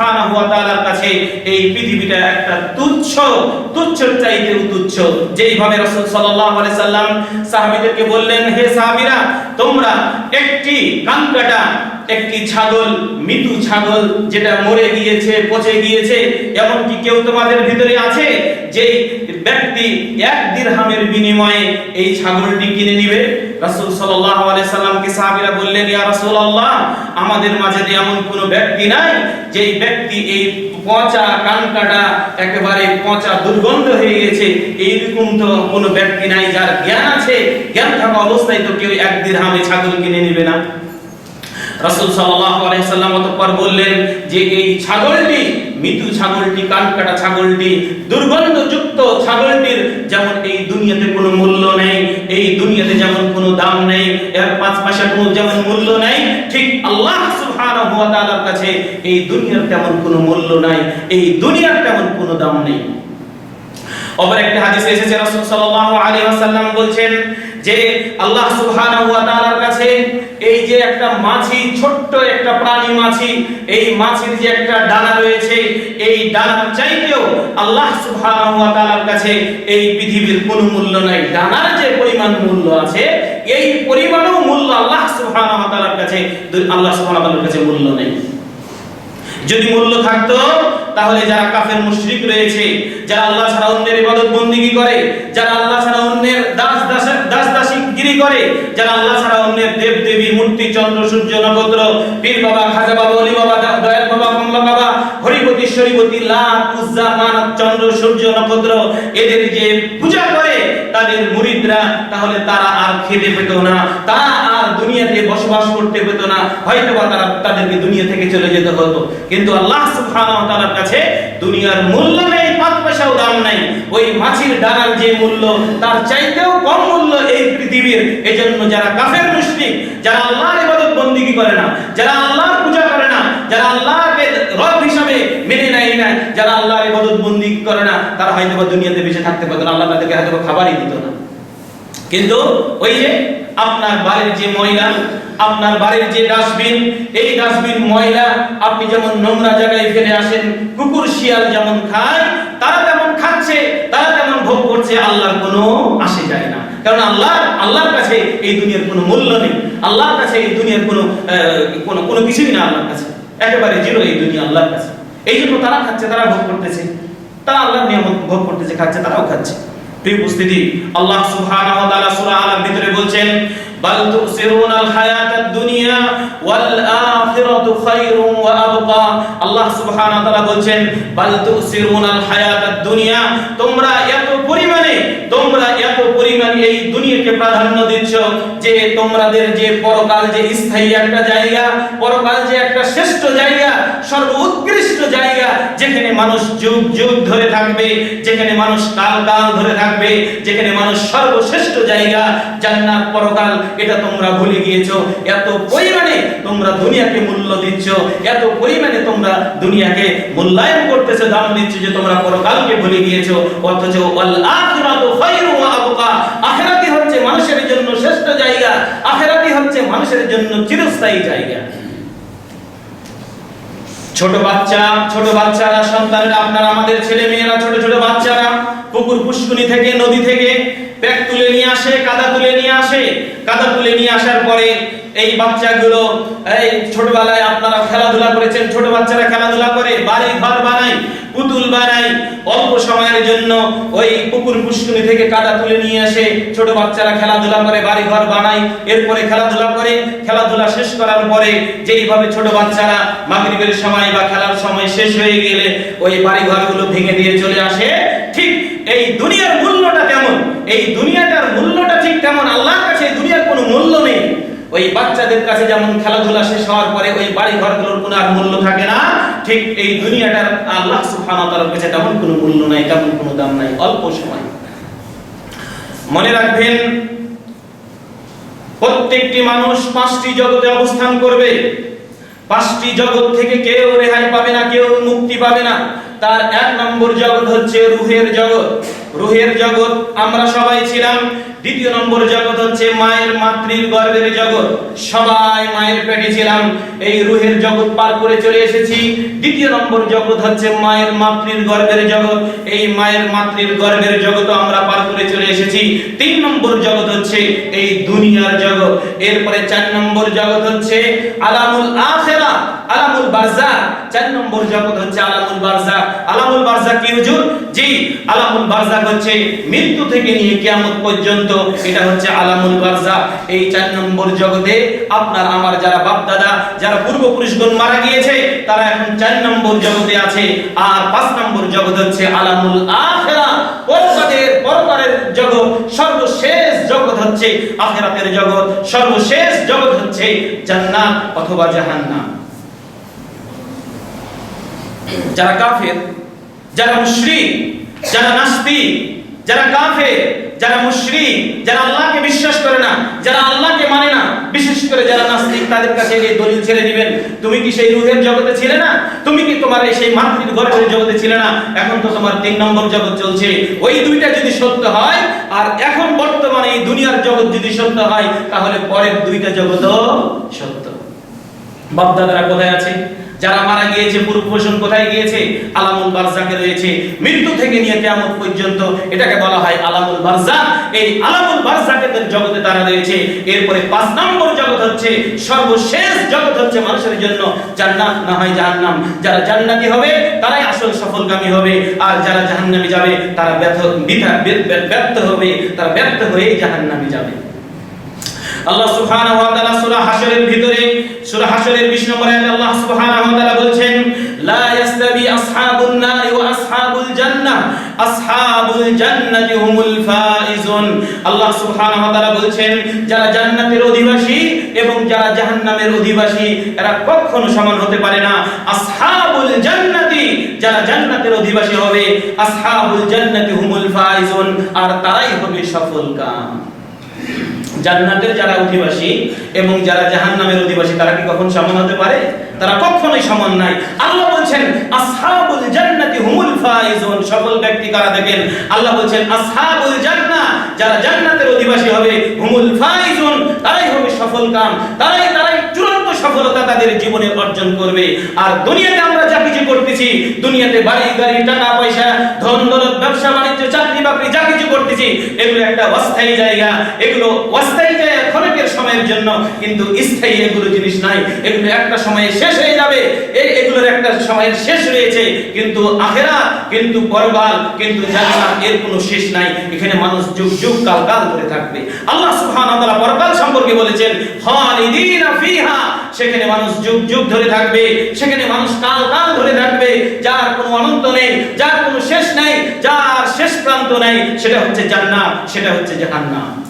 সুবহানাহু ওয়া তাআলার কাছে এই পৃথিবীটা একটা তুচ্ছ তুচ্ছ চাইতেও তুচ্ছ যেইভাবে রাসূল সাল্লাল্লাহু আলাইহি সাল্লাম সাহাবীদেরকে বললেন, হে সাহাবীরা, তোমরা একটি কানকাটা একটি ছাগল মৃত্যু ছাগল যেটা মরে গিয়েছে, পচে গিয়েছে, এমনকি কেউ তোমাদের ভিতরে আছে? যেই ব্যক্তি এক দিরহামের বিনিময়ে এই ছাগলটি কিনে নিবে? রাসূল সাল্লাল্লাহু আলাইহি সাল্লামকে সাহাবীরা বললেন, ইয়া রাসূলুল্লাহ, আমাদের মাঝে এমন কোনো ব্যক্তি নাই যেই ব্যক্তি এই পচা কানকাটা একেবারে পচা দুর্গন্ধ হয়ে গেছে এইরকম তো কোনো ব্যক্তি নাই যার জ্ঞান আছে। জ্ঞান থাকা অবস্থায় তো কেউ এক দিরহামে ছাগল কিনে নিবে না। রাসূল সাল্লাল্লাহু আলাইহি সাল্লাম অতঃপর বললেন যে এই ছাগলটি, মৃত্যু ছাগলটি কানকাটা ছাগলটি, দুর্গন্ধযুক্ত ছাগলটির যেমন এই দুনিয়াতে কোনো মূল্য নেই, এই দুনিয়াতে যেমন কোনো দাম নেই, এর পাঁচ পয়সা কোনো যেমন মূল্য নেই, ঠিক আল্লাহ সুবহানাহু ওয়া তাআলার কাছে এই দুনিয়ার তেমন কোনো মূল্য নাই, এই দুনিয়ার তেমন কোনো দাম নেই। অপর একটা হাদিসে এসেছে, রাসূল সাল্লাল্লাহু আলাইহি ওয়াসাল্লাম বলছেন যে আল্লাহ সুবহানাহু ওয়া তাআলার কাছে এই যে একটা মাছি, ছোট্ট একটা প্রাণী মাছি, এই মাছির যে একটা ডানা রয়েছে, এই ডানার চাইতেও আল্লাহ সুবহানাহু ওয়া তাআলার কাছে এই পৃথিবীর কোনো মূল্য নাই। ডানার যে পরিমাণ মূল্য আছে, এই পরিমাণও মূল্য আল্লাহ সুবহানাহু ওয়া তাআলার কাছে, আল্লাহ সুবহানাহু ওয়া তাআলার কাছে মূল্য নেই। যদি মূল্য থাকতো তাহলে যারা কাফের মুশরিক রয়েছে, যারা আল্লাহ ছাড়া অন্যের ইবাদত বন্দিগি করে, যারা আল্লাহ ছাড়া অন্যের দাস দাস দাস দাসীগিরি করে, যারা আল্লাহ ছাড়া অন্যের দেব দেবী মূর্তি, চন্দ্র, সূর্য, নক্ষত্র, পীর বাবা, খাজা বাবা, অলি বাবা দয়াল বাবা কমলা বাবা শরীপতি লাত উজ্জা মানাত চন্দ্র, সূর্য, নক্ষত্র এদের যে পূজা করে, তাদের মুরিদরা, তাহলে তারা আর খেতে পেত না। আর দুনিয়াতে বসবাস করতে পেত না। হয়তো বা তারা তাদেরকে দুনিয়া থেকে চলে যেতে হতো। কিন্তু আল্লাহ কাছে দুনিয়ার মূল্য নেই, পাঁচ পয়সাও দাম নাই। ওই মাছির ডানার যে মূল্য, তার চাইতেও কম মূল্য এই পৃথিবীর। এজন্য যারা কাফের, মুশরিক, যারা আল্লাহর ইবাদত করে না, যারা আল্লাহর পূজা করে না, যারা আল্লাহকে রব হিসাবে মেনে নেয় না যারা আল্লাহর ইবাদত বন্দেগী করে না, তারা হয়তো বা দুনিয়াতে বেঁচে থাকতে পারতো না, আল্লাহ তাদেরকে হয়তো খাবারই দিত না। কিন্তু ওই যে আপনার বাড়ির যে ময়লা, আপনার বাড়ির যে ডাস্টবিন, এই ডাস্টবিন ময়লা আপনি যেমন নোংরা জায়গায় ফেলে আসেন, কুকুর, শিয়াল যেমন খায়, তারা যেমন খাচ্ছে, তারা যেমন ভোগ করছে, আল্লাহর কোনো আসে যায় না। কারণ আল্লাহ, আল্লাহর কাছে এই দুনিয়ার কোনো মূল্য নেই। আল্লাহর কাছে এই দুনিয়ার কোনো কোনো কিছুই না আল্লাহর কাছে। একেবারে জিরো এই দুনিয়া আল্লাহর কাছে। এই জন্য তারা খাচ্ছে, তারা ভোগ করতেছে। তারা আল্লাহর নিয়ামত ভোগ করতেছে, খাচ্ছে, তারাও খাচ্ছে। প্রিয় উপস্থিতি, আল্লাহ সুবহানাহু ওয়া তাআলা সূরা আলার ভিতরে বলছেন, বাল তুসিরুনাল হায়াতাদ দুনিয়া ওয়াল আখিরাতু খায়রুম ওয়া আবকা। আল্লাহ সুবহানাহু ওয়া তাআলা বলছেন, বাল তুসিরুনাল হায়াতাদ দুনিয়া তোমরা এত পরিমাণে, তোমরা এত পরিমাণে এই দুনিয়াকে প্রাধান্য দিচ্ছ যে তোমাদের যে পরকাল যে স্থায়ী একটা জায়গা, পরকাল যে একটা শ্রেষ্ঠ জায়গা, সর্বোৎকৃষ্ট জায়গা যেখানে মানুষ যুগ যুগ ধরে থাকবে, যেখানে মানুষ কাল কাল ধরে থাকবে, যেখানে মানুষ সর্বশ্রেষ্ঠ জায়গা, জান্নাত পরকাল, এটা তোমরা ভুলে গিয়েছো। এত পরিমাণে তোমরা দুনিয়াকে মূল্য দিচ্ছ, এত পরিমাণে তোমরা দুনিয়াকে মূল্যায়ন করতেছো, দাম দিচ্ছ যে তোমরা পরকালকে ভুলে গিয়েছো। অথচ ওয়াল আখিরাতু খায়রু ওয়া আবকা। আখিরাতি হচ্ছে মানুষের জন্য শ্রেষ্ঠ জায়গা আখিরাতি হচ্ছে মানুষের জন্য চিরস্থায়ী জায়গা। ছোট বাচ্চা, ছোট বাচ্চারা, সন্তানেরা, আপনারা আমাদের ছেলে মেয়েরা, ছোট ছোট বাচ্চারা, পুকুর পুষ্কুনি থেকে, নদী থেকে, ব্যাগ তুলে নিয়ে আসে, কাদা তুলে নিয়ে আসে কাদা তুলে নিয়ে আসার পরে এই বাচ্চাগুলো, এই ছোটবেলায় আপনারা খেলাধুলা করেছেন, ছোট বাচ্চারা খেলাধুলা করে, বাড়ি ঘর বানায়, পুতুল বানায়, অল্প সময়ের জন্য ওই পুকুর পুষ্কুনি থেকে কাদা তুলে নিয়ে আসে, ছোট বাচ্চারা খেলাধুলা করে, বাড়ি ঘর বানায়, এরপরে খেলাধুলা করে, খেলাধুলা শেষ করার পরে যেইভাবে ছোট বাচ্চারা মাগরিবের সময় বা খেলার সময় শেষ হয়ে গেলে ওই বাড়ি ঘরগুলো ভেঙে দিয়ে চলে আসে, ঠিক এই দুনিয়ার কেমন এই দুনিয়াটার মূল্যটা ঠিক তেমন, আল্লাহর কাছে এই দুনিয়ার কোনো মূল্য নেই। ওই বাচ্চাদের কাছে যেমন খেলাধুলা শেষ হওয়ার পরে ওই বাড়ি ঘরগুলোর কোনো আর মূল্য থাকে না, ঠিক এই দুনিয়াটার আল্লাহ তাআলার কাছে তেমন কোনো মূল্য নাই, তেমন কোনো দাম নাই, অল্প সময়। মনে রাখবেন, প্রত্যেকটি মানুষ পাঁচটি জগতে অবস্থান করবে। পাঁচটি জগৎ থেকে কেউ রেহাই পাবে না, কেউ মুক্তি পাবে না। তার এক নম্বর জগৎ হচ্ছে রুহের জগৎ। রুহের জগৎ, আমরা সবাই ছিলাম। দ্বিতীয় নম্বর জগৎ হচ্ছে মায়ের মাতৃর গর্ভের জগৎ। সবাই মায়ের পেটে ছিলাম। এই রুহের জগৎ পার করে চলে এসেছি। দ্বিতীয় নম্বর জগৎ হচ্ছে মায়ের মাতৃর গর্ভের জগৎ। এই মায়ের মাতৃর গর্ভের জগৎ আমরা পার করে চলে এসেছি। তিন নম্বর জগৎ হচ্ছে এই দুনিয়ার জগৎ। এরপরে চার নম্বর জগৎ হচ্ছে আলামুল আখেরা আলামুল বারজাক চার নম্বর জগৎ হচ্ছে আলামুল বারজাক আলামুল বারজাক কি হুজুর? জি, আলামুল বারজাক হচ্ছে মৃত্যু থেকে নিয়ে কিয়ামত পর্যন্ত, এটা হচ্ছে আলামুল বারজাক এই চার নম্বর জগতে আপনার, আমার যারা বাপ দাদা যারা পূর্বপুরুষগণ মারা গিয়েছে, তারা এখন চার নম্বর জগতে আছে। আর পাঁচ নম্বর জগৎ হচ্ছে আলামুল আখেরা। পরকালের পরকালের জগৎ, সর্বশেষ জগৎ হচ্ছে আখেরাতের জগৎ। সর্বশেষ জগৎ হচ্ছে জান্নাত অথবা জাহান্নাম। যারা কাফের, যারা মুশরিক, যারা নাস্তিক, যারা কাফের, যারা মুশরিক, যারা আল্লাহকে বিশ্বাস করে না, যারা আল্লাহকে মানে না, বিশেষ করে যারা নাস্তিক, তাদের কাছে এই দলিল ছেড়ে দিবেন। তুমি কি সেই রুহের জগতে ছিলে না? তুমি কি তোমার এই সেই মাতৃর গর্ভের জগতে ছিলে না? এখন তো তোমার তিন নম্বর জগৎ চলছে। ওই দুইটা যদি সত্য হয়, আর এখন বর্তমানে এই দুনিয়ার জগৎ যদি সত্য হয়, তাহলে পরের দুইটা জগৎও সত্য। বাপদাদারা কোথায় আছে? যারা মারা গিয়েছে পূর্বপুরুষন কোথায় গিয়েছে? আলামুল বারজাকে রয়েছে। মৃত্যু থেকে নিয়ে কিয়ামত পর্যন্ত এটাকে বলা হয় আলামুল বারজাক। এই আলামুল বারজাকের জগতে তারা রয়েছে, এরপরে পাঁচ নম্বর জগৎ হচ্ছে, সর্বশেষ জগৎ হচ্ছে মানুষের জন্য জান্নাত, না হয় জাহান্নাম। যারা জান্নাতি হবে, তারাই আসল সফলকামী হবে। আর যারা জাহান্নামে যাবে, তারা ব্যর্থ ব্যর্থ হবে, তারা ব্যর্থ হয়ে জাহান্নামে যাবে। আল্লাহ সুবহানাহু ওয়া তাআলা সূরা হাশরের ভিতরে, সূরা হাশরের 20 নম্বর আয়াতে আল্লাহ সুবহানাহু ওয়া তাআলা বলছেন, লা ইয়াস্তাবি আসহাবুন নার ওয়া আসহাবুল জান্নাহ, আসহাবুল জান্নাতি হুমুল ফাইজুন। আল্লাহ সুবহানাহু ওয়া তাআলা বলছেন, যারা জান্নাতের অধিবাসী এবং যারা জাহান্নামের অধিবাসী, এরা কখনো সমান হতে পারে না। আসহাবুল জান্নাতি, যারা জান্নাতের অধিবাসী হবে, আসহাবুল জান্নাতি হুমুল ফাইজুন, আর তারাই হবে সফলকাম জান্নাতের যারা অধিবাসী এবং যারা জাহান নামের অধিবাসী, তারা কি কখন সমান হতে পারে? তারা কখনোই সমান নাই। আল্লাহ বলছেন, আসহাবুল জান্নাতি হুমুল ফাইজুন। সফল ব্যক্তি কারা দেখেন? আল্লাহ বলছেন, আসহাবুল জান্নাহ যারা জান্নাতের অধিবাসী হবে, হুমুল ফাইজুন, তারাই হবে সফল কাম। তারাই তারাই সফলতা তাদের জীবনে অর্জন করবে। আর দুনিয়াতে আমরা যা কিছু করতেছি, দুনিয়াতে বাড়ি, গাড়ি, টাকা, পয়সা, ধন, দৌলত, ব্যবসা, বাণিজ্য, চাকরি, বাকরি, যা কিছু করতেছি, এগুলো একটা অস্থায়ী জায়গা। এগুলো অস্থায়ী জায়গা ক্ষণিকের সময়ের জন্য কিন্তু স্থায়ী এগুলো জিনিস নাই। এগুলো একটা সময়ে শেষ হয়ে যাবে। এগুলোর একটা সময়ের শেষ রয়েছে। কিন্তু আখেরা, কিন্তু পরকাল, কিন্তু জান্নাত, এর কোনো শেষ নাই। এখানে মানুষ যুগ যুগ কাল কাল ধরে থাকবে। আল্লাহ সুবহানাহু ওয়া তাআলা পরকাল সম্পর্কে বলেছেন, খালিদিনা ফিহা সেখানে মানুষ যুগ যুগ ধরে থাকবে, সেখানে মানুষ কাল কাল ধরে থাকবে, যার কোনো অনন্ত নেই, যার কোনো শেষ নেই, যার শেষ প্রান্ত নেই, সেটা হচ্ছে জান্নাত, সেটা হচ্ছে জাহান্নাম।